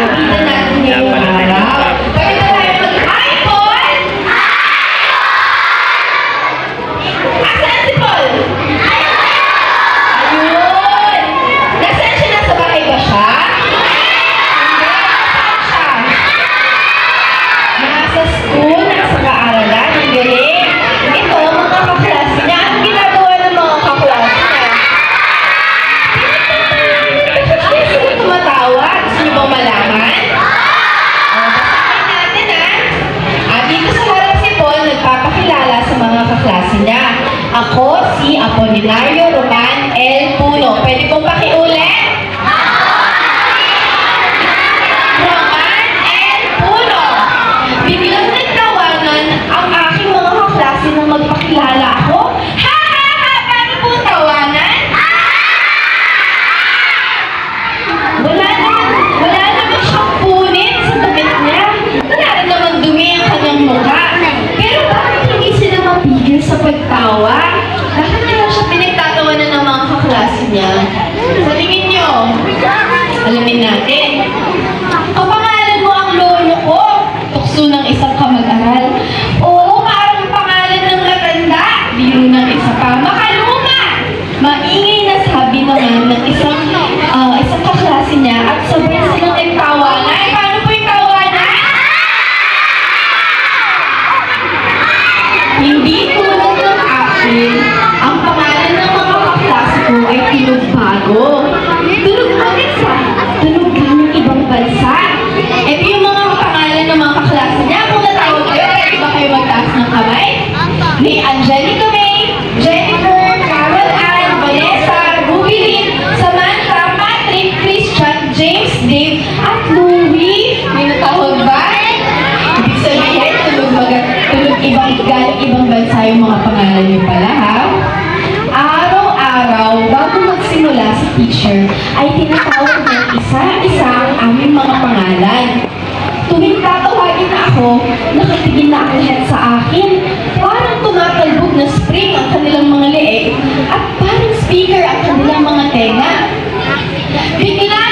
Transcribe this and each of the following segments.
Yeah. Yung mga pangalan niyo pala ha. Araw-araw, bago magsimula si teacher, ay tinatawag ng isa-isa ang aming mga pangalan. Tuwing tatawagin na ako, nakatigil na ang lahat sa akin. Parang tumatalbog na spring ang kanilang mga leeg at parang speaker ang kanilang mga tenga. Bigla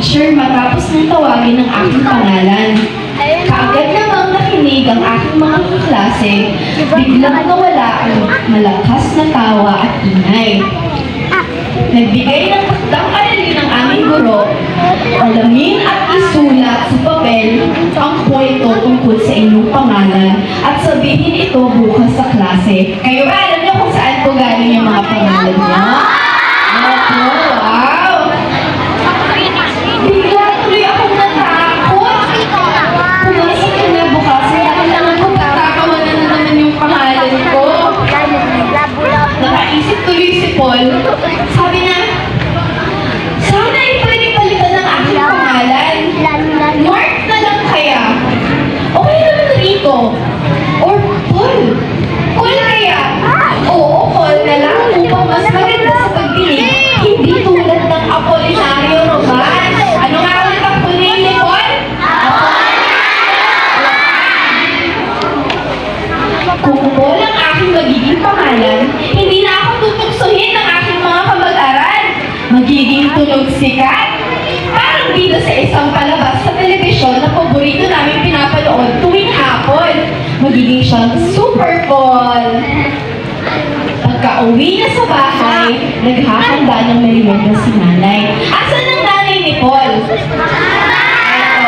teacher matapos nang tawagin ang aking pangalan. Kaagad namang nakinig ang aking mga kaklase, biglang nawala ang malakas na tawa at ingay. Nagbigay ng takdang aralin ng aming guro, alamin at isulat sa papel ang kwento tungkol sa inyong pangalan at sabihin ito bukas sa klase. Kayo ba Magiging tunog sikat. Parang dito sa isang palabas sa telebisyon na paborito namin pinapanood tuwing hapon. Magiging siyang Super Paul. Pagka-uwi na sa bahay, naghahanda ng merienda si nanay. Asan ang nanay ni Paul?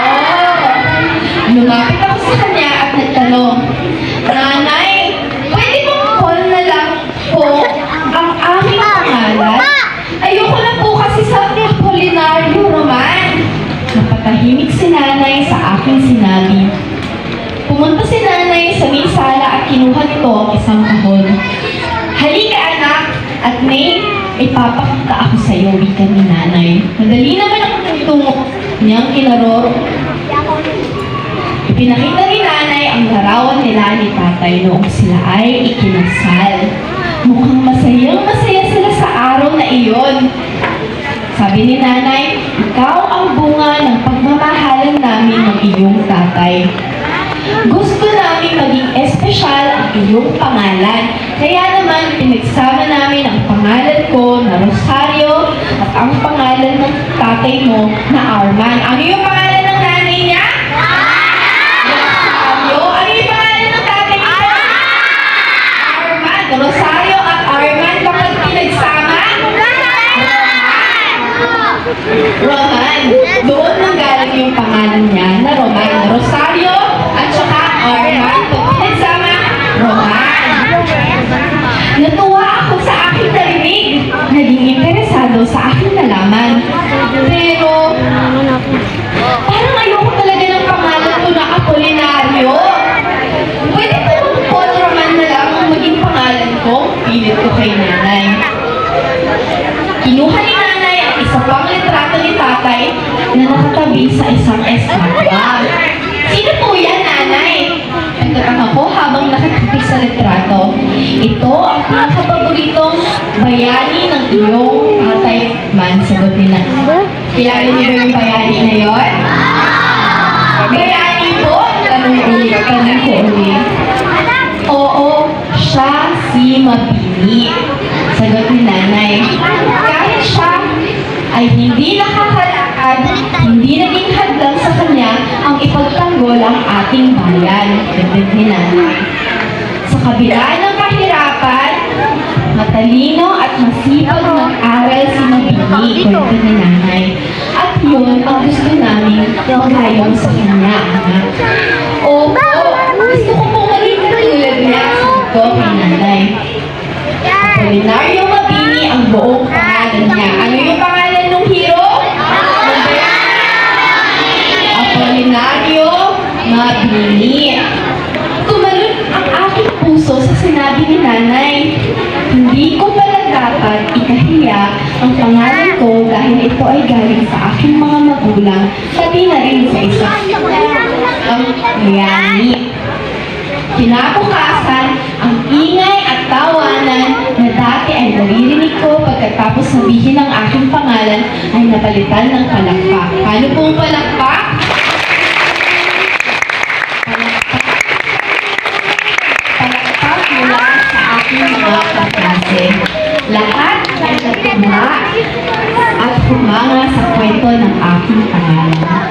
Oo. Lumapit ako sa kanya at nagtanong, ipapakita ako sa iyo, wika ni nanay. Madali naman ang tungo niyang kinaroro. Ipinakita ni nanay ang larawan nila ni tatay noong sila ay ikinasal. Mukhang masayang masaya sila sa araw na iyon. Sabi ni nanay, ikaw ang bunga ng pagmamahalan namin ng iyong tatay. Gusto namin maging espesyal ang iyong pangalan. Kaya naman, pinagsama namin ang pangalan ko na Rosario at ang pangalan ng tatay mo na Arman. Ano yung pangalan ng nanay niya? Rosario. Ano yung pangalan ng tatay niya? Arman. Rosario at Arman kapag pinagsama? Roman. Doon nanggaling yung pangalan sa litrato. Ito ang pinakapaboritong bayani ng iyong tatay man, sagot ni nanay. Kilala niyo ba yung bayani na yon? Bayani po? Tanong ulit, tanong ko ulit. Oo, siya si Mabini. Sagot ni nanay. Kahit siya ay hindi nakakalakad, hindi naging hadlang sa kanya ang ipagtanggol ang ating bayan. Dagdag ni nanay. Sa kabila ng kahirapan, matalino at masipag mag-aral si Mabini, kwento ni nanay. At yun ang gusto namin magayong sa kanya, anak. Opo, gusto ko pong maging katulad niya, ko kay nanay. Apolinario Mabini ang buong pangalan niya. Ano yung pangalan ng hero? Apolinario Mabini. Tumalon ang aking puso sa sinabi ni nanay. Hindi ko pala dapat ikahiya ang pangalan ko dahil ito ay galing sa aking mga magulang, pati na rin sa isa ang yani. Kinabukasan, ang ingay at tawanan na dati ay naririnig ko pagkatapos sabihin ang aking pangalan ay napalitan ng palakpak. Ano pong? Palakpak. Mga kaklase. Lahat ay natuwa at humanga sa kwento ng aking pangalan.